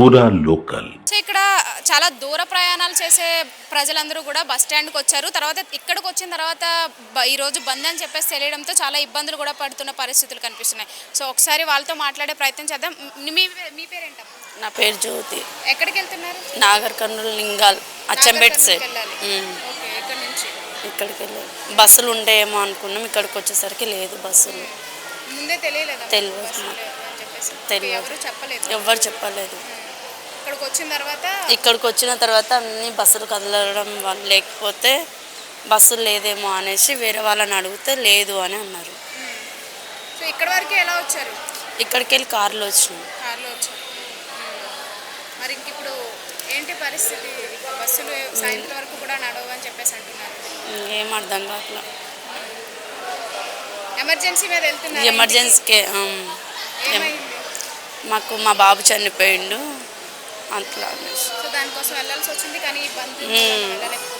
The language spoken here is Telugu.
పూరా లోకల్. ఇక్కడ చాలా దూర ప్రయాణాలు చేసే ప్రజలందరూ కూడా బస్ స్టాండ్కి వచ్చారు. తర్వాత ఇక్కడికి వచ్చిన తర్వాత బ- ఈ రోజు బంద్ అని చెప్పేసి తెలియడంతో చాలా ఇబ్బందులు కూడా పడుతున్న పరిస్థితులు కనిపిస్తున్నాయి. సో ఒకసారి వాళ్ళతో మాట్లాడే ప్రయత్నం చేద్దాం. మ్- మీ పేరేంటమ్మా? నా పేరు జ్యోతి. ఎక్కడికి వెళ్తున్నారు? నాగర్ కర్నూలు లింగాల్ అచ్చంపేట సైడ్. నుంచి? ఇక్కడికి వెళ్ళాలి. బస్సులు ఉంటాయేమో అనుకున్నాం. ఇక్కడికి వచ్చేసరికి లేదు బస్సులు. ముందే తెలియలేదా? తెలియదు. ఎవరు చెప్పలేదు? ఇక్కడికి వచ్చిన తర్వాత ఇక్కడికి వచ్చిన తర్వాత అన్ని బస్సులు కదలడం లేకపోతే బస్సులు లేదేమో అనేసి వేరే వాళ్ళని అడిగితే లేదు అని అన్నారు. సో ఇక్కడ వరకు ఎలా వచ్చారు? ఇక్కడికి వెళ్ళి కార్లో వచ్చినాం. కార్లో వచ్చారు. మరి ఇంక ఇప్పుడు ఏంటి పరిస్థితి? బస్సులు సాయంత్రం వరకు కూడా నడవు అని చెప్పేసి అంటున్నారు. ఏం అర్థం కావట్లా. ఎమర్జెన్సీ మీద వెళ్తున్నారు ఎమర్జెన్సీకి ఏమైంది? మాకు మా బాబు చనిపోయిండు. అట్లా సో దానికోసం వెళ్ళాల్సి వచ్చింది కానీ ఈ బంద్ మ్మ్. వెళ్ళలేకపోయారు